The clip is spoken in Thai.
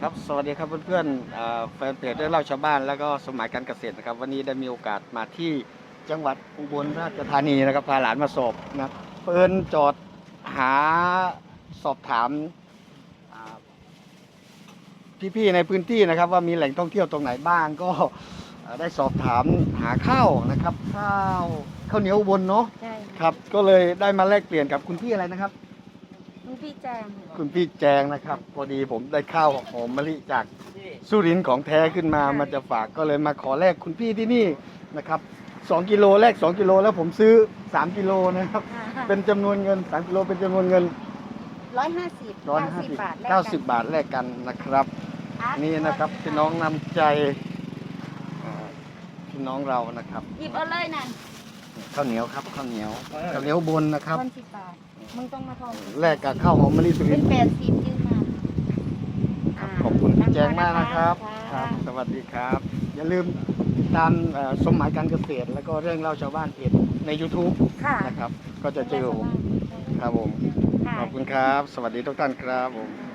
ครับสวัสดีครับเพื่อนๆเอ่อแฟนเพจเรื่องเล่าชาวบ้านแล้วก็สมัยการเกษตรนะครับ วันนี้ได้มีโอกาสมาที่จังหวัดอุบลราชธานีนะครับพาหลานมาสอบนะเพิ่นจอดหาสอบถามอ่าพี่ๆในพื้นที่นะครับ ว่ามีแหล่งท่องเที่ยวตรงไหนบ้างก็เอ่อได้สอบถามหาข้าวนะครับ ข้าวข้าวเหนียวอุบลเนาะใช่ครับ ก็เลยได้มาแลกเปลี่ยนกับคุณพี่อะไรนะครับ คุณพี่แจงคุณพี่แจงนะครับ พอดีผมได้ข้าวหอมมะลิจากสุรินทร์ของแท้ขึ้นมามาจะฝากก็เลยมาขอแลกคุณพี่ที่นี่นะครับ2กิโลแลก2กิโลแล้วผมซื้อ3กิโลนะครับ เป็นจำนวนเงิน3กิโลเป็นจำนวนเงินร้อยห้าสิบ150บาท90บาทแลกกันนะครับ นี่นะครับพี่น้องนำใจอ่าพี่น้องเรานะครับหยิบเอาเลยนั่นข้าวเหนียวครับข้าวเหนียวข้าวเหนียวบนนะครับคนสิบบาท มึงต้องมาทอนแลกกับข้าวหอมมะลิสุริเป็นนทร์แปดสิบยืนมาครับขอบคุณพี่แจงมากนะครับคครัรับบสวัสดีครับ อย่าลืมติดตามเอ่อสมหมายการเกษตร แล้วก็เรื่องเล่าชาวบ้านเพจใน YouTube ค่ะนะครับ ก็จะเจอผมครับผมค่ะขอบคุณครับ สวัสดีทุกท่านครับผมค่ะ